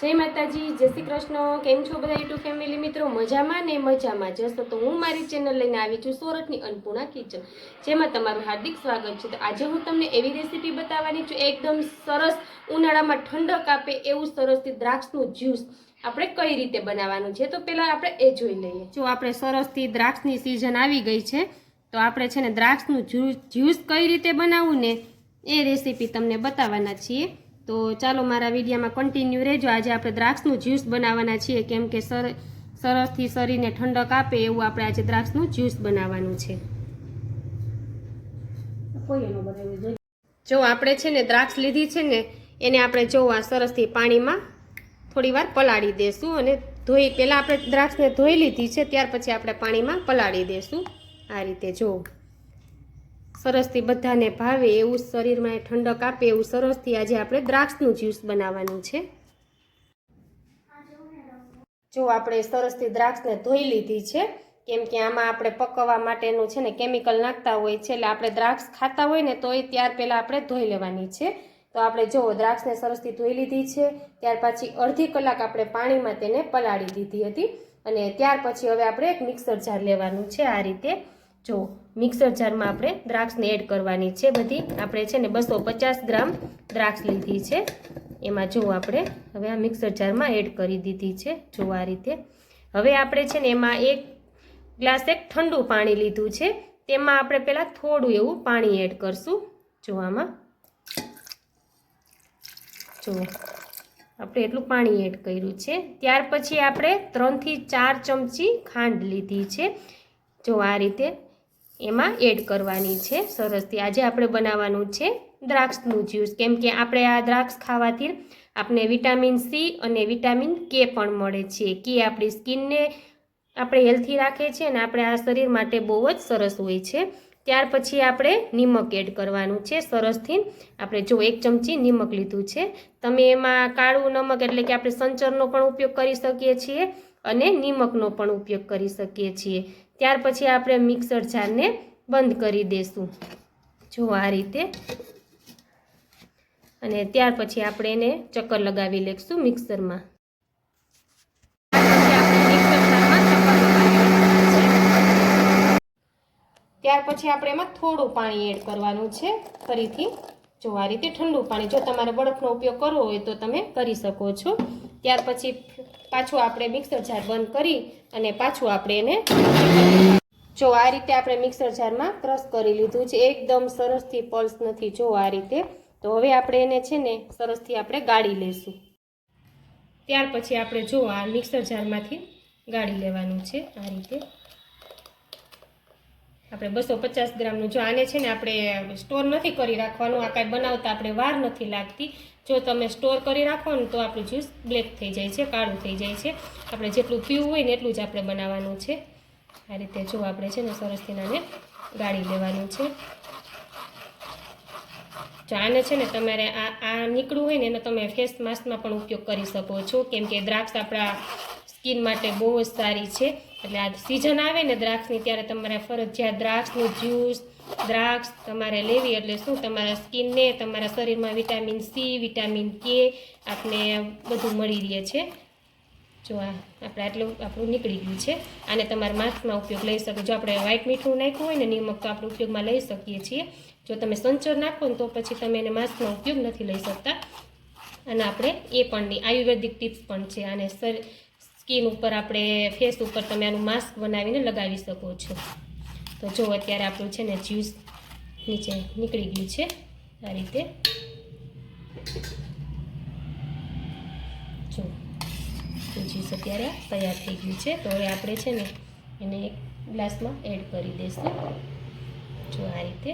જય માતાજી, જય શ્રી કૃષ્ણ. કેમ છો બધા યુટ્યુબ ફેમિલી મિત્રો? મજામાં ને મજામાં જશો તો હું મારી ચેનલ લઈને આવી છું સુરતની અન્નપૂર્ણા કિચન જેમાં તમારું હાર્દિક સ્વાગત છે. તો આજે હું તમને એવી રેસીપી બતાવવાની છું, એકદમ સરસ ઉનાળામાં ઠંડક આપે એવું સરસથી દ્રાક્ષનું જ્યુસ આપણે કઈ રીતે બનાવવાનું છે? તો પહેલાં આપણે એ જોઈ લઈએ. જો આપણે સરસથી દ્રાક્ષની સિઝન આવી ગઈ છે, તો આપણે છે ને દ્રાક્ષનું જ્યુસ જ્યુસ કઈ રીતે બનાવવું ને એ રેસીપી તમને બતાવવાના છીએ. તો ચાલો મારા વિડીયામાં કન્ટિન્યુ રહેજો. આજે આપણે દ્રાક્ષનું જ્યુસ બનાવવાના છીએ. કેમ કે સર, સરસથી શરીરને ઠંડક આપે એવું આપણે આજે દ્રાક્ષનું જ્યુસ બનાવવાનું છે. જો આપણે છે ને દ્રાક્ષ લીધી છે ને, એને આપણે જો આ સરસથી પાણીમાં થોડી વાર પલાળી દેશું અને ધોઈ, પહેલાં આપણે દ્રાક્ષને ધોઈ લીધી છે, ત્યાર પછી આપણે પાણીમાં પલાળી દેશું. આ રીતે જો. સરસથી બધાને ભાવે એવું શરીરમાં ઠંડક આપે એવું સરસથી આજે આપણે દ્રાક્ષનું જ્યુસ બનાવવાનું છે. જો આપણે સરસથી દ્રાક્ષને ધોઈ લીધી છે, કેમ કે આમાં આપણે પકવવા માટેનું છે ને કેમિકલ નાખતા હોય છે, એટલે આપણે દ્રાક્ષ ખાતા હોય ને તો એ ત્યાર પહેલાં આપણે ધોઈ લેવાની છે. તો આપણે જો દ્રાક્ષને સરસથી ધોઈ લીધી છે, ત્યાર પછી અડધી કલાક આપણે પાણીમાં તેને પલાળી દીધી હતી અને ત્યાર પછી હવે આપણે એક મિક્સર જાર લેવાનું છે આ રીતે. જો મિક્સર જારમાં આપણે દ્રાક્ષને એડ કરવાની છે બધી. આપણે છે ને બસો પચાસ ગ્રામ દ્રાક્ષ લીધી છે. એમાં જો આપણે હવે આ મિક્સર જારમાં એડ કરી દીધી છે. જો આ રીતે. હવે આપણે છે ને એમાં એક ગ્લાસ એક ઠંડુ પાણી લીધું છે. તેમાં આપણે પહેલાં થોડું એવું પાણી એડ કરશું. જો આમાં. જો આપણે એટલું પાણી એડ કર્યું છે. ત્યાર પછી આપણે ત્રણથી ચાર ચમચી ખાંડ લીધી છે. જો આ રીતે. એમાં એડ કરવાની છે. સરસથી આજે આપણે બનાવવાનું છે દ્રાક્ષનું જ્યુસ કેમ કે આપણે આ દ્રાક્ષ ખાવાથી આપણે વિટામિન સી અને વિટામિન કે પણ મળે છે. કે આપણી સ્કિનને આપણે હેલ્થી રાખે છે અને આપણે આ શરીર માટે બહુ જ સરસ હોય છે. ત્યાર પછી આપણે નિમક એડ કરવાનું છે. સરસથી આપણે જો એક ચમચી નિમક લીધું છે. તમે એમાં કાળું નમક એટલે કે આપણે સંચરનો પણ ઉપયોગ કરી શકીએ છીએ અને નિમકનો પણ ઉપયોગ કરી શકીએ છીએ. ત્યાર પછી આપણે મિક્સર જારને બંધ કરી દઈશું જો આ રીતે. અને ત્યાર પછી આપણે એને ચક્કર લગાવી લેશું મિક્સરમાં. ત્યાર પછી આપણે એમાં થોડું પાણી એડ કરવાનું છે. ફરીથી જો આ રીતે ઠંડુ પાણી, જો તમારે બરફનો ઉપયોગ કરવો હોય તો તમે કરી શકો છો. ત્યાર પછી પાછું આપણે મિક્સર જાર બંધ કરી અને પાછું આપણે એને જો આ રીતે આપણે મિક્સર જારમાં ક્રશ કરી લીધું છે, એકદમ સરસથી પલ્સ નથી. જો આ રીતે, તો હવે આપણે એને છે ને સરસથી આપણે ગાળી લઈશું ત્યાર પછી આપણે જો આ મિક્સર જારમાંથી ગાળી લેવાનું છે આ રીતે. આપણે બસો પચાસ ગ્રામનું જો આને છે ને આપણે સ્ટોર નથી કરી રાખવાનું, આ કાંઈ બનાવતા આપણે વાર નથી લાગતી. જો તમે સ્ટોર કરી રાખો ને તો આપણું જ્યુસ બ્લેક થઈ જાય છે, કાળું થઈ જાય છે. આપણે જેટલું પીવું હોય ને એટલું જ આપણે બનાવવાનું છે. આ રીતે જો આપણે છે ને સરસથી નાને ગાળી લેવાનું છે. જો આને છે ને તમારે આ આ નીકળવું હોય ને એનો તમે ફેસ માસ્કમાં પણ ઉપયોગ કરી શકો છો. કેમ કે દ્રાક્ષ આપણા સ્કિન માટે બહુ જ સારી છે. એટલે આ સિઝન આવે ને દ્રાક્ષની, ત્યારે તમારે ફરજિયાત દ્રાક્ષનું જ્યુસ, દ્રાક્ષ તમારે લેવી એટલે શું? તમારા સ્કિનને, તમારા શરીરમાં વિટામિન સી, વિટામિન કે આપને બધું મળી રહે છે. જો આ આપણે આટલું આપણું નીકળી ગયું છે. આને તમારે માસ્કમાં ઉપયોગ લઈ શકો. જો આપણે વ્હાઇટ મીઠું નાખ્યું હોય ને નિમક તો આપણે ઉપયોગમાં લઈ શકીએ છીએ. જો તમે સંચર નાખો ને તો પછી તમે એને માસ્કમાં ઉપયોગ નથી લઈ શકતા. અને આપણે એ પણ આયુર્વેદિક ટિપ્સ પણ છે. અને સર સ્કિન ઉપર આપણે ફેસ ઉપર તમે આનું માસ્ક બનાવીને લગાવી શકો છો. તો જો અત્યારે આપણું છે ને જ્યુસ નીચે નીકળી ગયું છે, આ રીતે. જો જ્યુસ અત્યારે તૈયાર થઈ ગયું છે. તો હવે આપણે છે ને એને એક ગ્લાસમાં એડ કરી દઈશું. જો આ રીતે.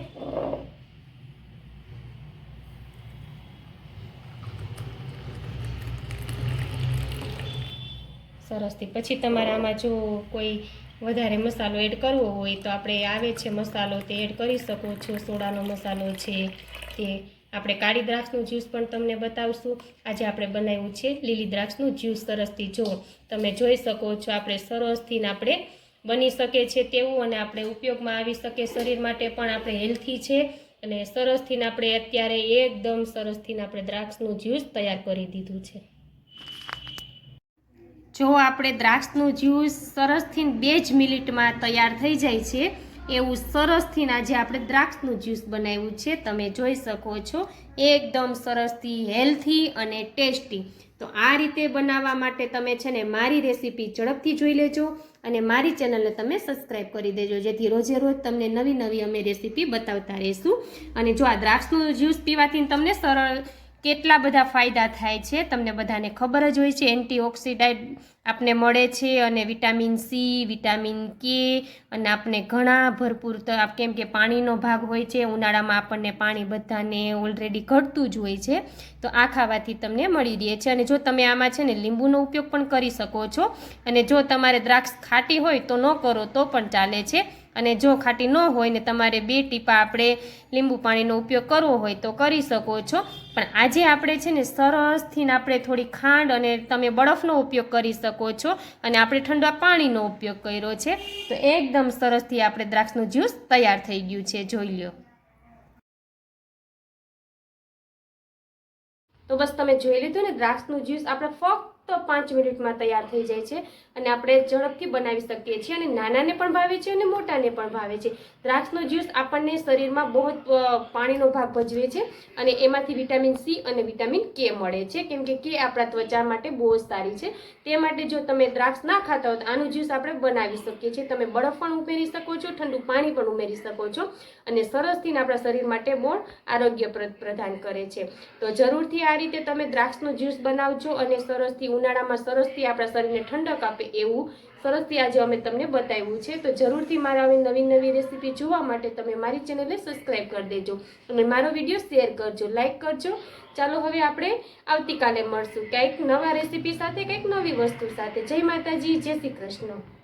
સરસથી પછી તમારે આમાં જો કોઈ વધારે મસાલો એડ કરવો હોય તો આપણે આવે છે મસાલો તે એડ કરી શકો છો. સોડાનો મસાલો છે તે. આપણે કાળી દ્રાક્ષનું જ્યુસ પણ તમને બતાવશું. આજે આપણે બનાવ્યું છે લીલી દ્રાક્ષનું જ્યુસ સરસથી જો તમે જોઈ શકો છો આપણે સરસથી આપણે બની શકે છે તેવું અને આપણે ઉપયોગમાં આવી શકે શરીર માટે પણ આપણે હેલ્થી છે અને સરસથી આપણે અત્યારે એકદમ સરસથી આપણે દ્રાક્ષનું જ્યુસ તૈયાર કરી દીધું છે. જો આપણે દ્રાક્ષનું જ્યુસ સરસથી બે જ મિનિટમાં તૈયાર થઈ જાય છે, એવું સરસથી આજે આપણે દ્રાક્ષનું જ્યુસ બનાવ્યું છે, તમે જોઈ શકો છો, એકદમ સરસથી હેલ્ધી અને ટેસ્ટી. તો આ રીતે બનાવવા માટે તમે છે ને મારી રેસીપી ઝડપથી જોઈ લેજો અને મારી ચેનલને તમે સબસ્ક્રાઈબ કરી દેજો, જેથી રોજે રોજ તમને નવી નવી અમે રેસીપી બતાવતા રહીશું. અને જો આ દ્રાક્ષનું જ્યુસ પીવાથી તમને સરળ કેટલા બધા ફાયદા થાય છે? તમને બધાને ખબર જ હોય છે એન્ટીઓક્સિડાઇટ આપને મળે છે અને વિટામિન સી, વિટામિન કે અને આપને ઘણા ભરપૂર કેમ કે પાણીનો ભાગ હોય છે, ઉનાળામાં આપણને પાણી બધાને ઓલરેડી ઘટતું જ હોય છે. તો આ ખાવાથી તમને મળી રહે છે. અને જો તમે આમાં છે ને લીંબુનો ઉપયોગ પણ કરી શકો છો અને જો તમારે દ્રાક્ષ ખાટી હોય તો ન કરો, તો પણ ચાલે છે. અને જો ખાટી ન હોય ને તમારે બે ટીપા આપણે લીંબુ પાણીનો ઉપયોગ કરવો હોય તો કરી શકો છો. પણ આજે આપણે છે ને સરસથી આપણે થોડી ખાંડ અને તમે બરફનો ઉપયોગ કરી શકો છો અને આપણે ઠંડા પાણીનો ઉપયોગ કર્યો છે. તો એકદમ સરસથી આપણે દ્રાક્ષનું જ્યુસ તૈયાર થઈ ગયું છે. જોઈ લ્યો. તો બસ તમે જોઈ લીધું ને દ્રાક્ષનું જ્યુસ આપણે ફક્ત પાંચ મિનિટમાં તૈયાર થઈ જાય છે. અને આપણે ઝડપથી બનાવી શકીએ છીએ અને નાનાને પણ ભાવે છે અને મોટાને પણ ભાવે છે. દ્રાક્ષનું જ્યુસ આપણને શરીરમાં બહુ પાણીનો ભાગ ભજવે છે અને એમાંથી વિટામિન સી અને વિટામિન કે મળે છે. કેમ કે કે આપણા ત્વચા માટે બહુ જ સારી છે. તે માટે જો તમે દ્રાક્ષ ના ખાતા હો તો આનું જ્યુસ આપણે બનાવી શકીએ છીએ. તમે બરફ પણ ઉમેરી શકો છો, ઠંડુ પાણી પણ ઉમેરી શકો છો અને સરસથી આપણા શરીર માટે બહુ આરોગ્યપ્રદ પ્રદાન કરે છે. તો જરૂરથી આ રીતે તમે દ્રાક્ષનું જ્યુસ બનાવજો અને સરસથી ઉનાળામાં સરસથી આપણા શરીરને ઠંડક આપે એવું સરસથી આજે અમે તમને બતાવ્યું છે. તો જરૂરથી મારા આવી નવી નવી રેસીપી જોવા માટે તમે મારી ચેનલને સબસ્ક્રાઈબ કરી દેજો અને મારો વીડિયો શેર કરજો લાઈક કરજો. ચાલો હવે આપણે આવતીકાલે મળશું. કંઈક નવા રેસીપી સાથે કંઈક નવી વસ્તુ સાથે. જય માતાજી, જય શ્રી કૃષ્ણ.